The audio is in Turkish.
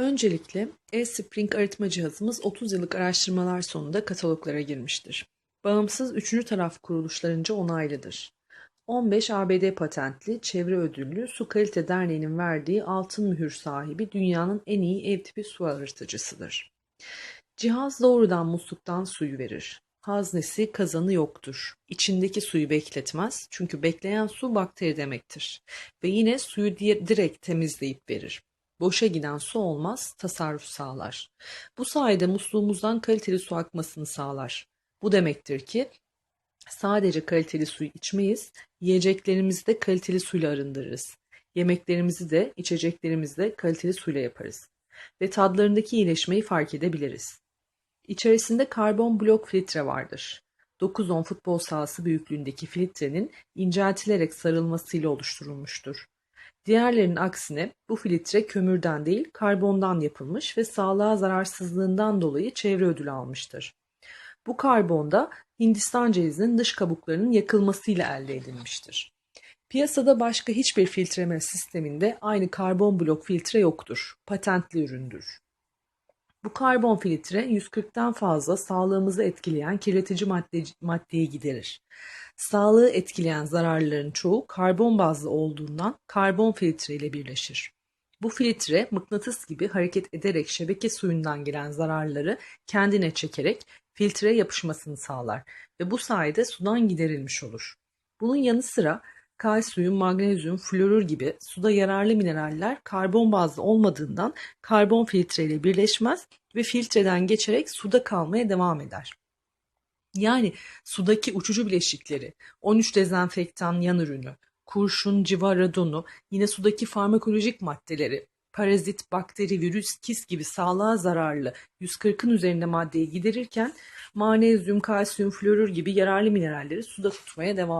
Öncelikle eSpring arıtma cihazımız 30 yıllık araştırmalar sonunda kataloglara girmiştir. Bağımsız üçüncü taraf kuruluşlarınca onaylıdır. 15 ABD patentli, çevre ödüllü Su Kalite Derneği'nin verdiği altın mühür sahibi dünyanın en iyi ev tipi su arıtıcısıdır. Cihaz doğrudan musluktan suyu verir. Haznesi, kazanı yoktur. İçindeki suyu bekletmez çünkü bekleyen su bakteri demektir. Ve yine suyu di- direkt temizleyip verir. Boşa giden su olmaz, tasarruf sağlar. Bu sayede musluğumuzdan kaliteli su akmasını sağlar. Bu demektir ki sadece kaliteli suyu içmeyiz, yiyeceklerimizi de kaliteli suyla arındırırız. Yemeklerimizi de, içeceklerimizi de kaliteli suyla yaparız. Ve tadlarındaki iyileşmeyi fark edebiliriz. İçerisinde karbon blok filtre vardır. 9-10 futbol sahası büyüklüğündeki filtrenin inceltilerek sarılmasıyla oluşturulmuştur. Diğerlerinin aksine bu filtre kömürden değil karbondan yapılmış ve sağlığa zararsızlığından dolayı çevre ödülü almıştır. Bu karbon da Hindistan cevizinin dış kabuklarının yakılmasıyla elde edilmiştir. Piyasada başka hiçbir filtreleme sisteminde aynı karbon blok filtre yoktur. Patentli üründür. Bu karbon filtre 140'tan fazla sağlığımızı etkileyen kirletici madde, maddeyi giderir. Sağlığı etkileyen zararların çoğu karbon bazlı olduğundan karbon filtre ile birleşir. Bu filtre mıknatıs gibi hareket ederek şebeke suyundan gelen zararları kendine çekerek filtreye yapışmasını sağlar ve bu sayede sudan giderilmiş olur. Bunun yanı sıra kalsiyum, magnezyum, florür gibi suda yararlı mineraller karbon bazlı olmadığından karbon filtre ile birleşmez ve filtreden geçerek suda kalmaya devam eder. Yani sudaki uçucu bileşikleri, 13 dezenfektan yan ürünü, kurşun, civa, radonu, yine sudaki farmakolojik maddeleri, parazit, bakteri, virüs, kis gibi sağlığa zararlı 140'ın üzerinde maddeyi giderirken magnezyum, kalsiyum, florür gibi yararlı mineralleri suda tutmaya devam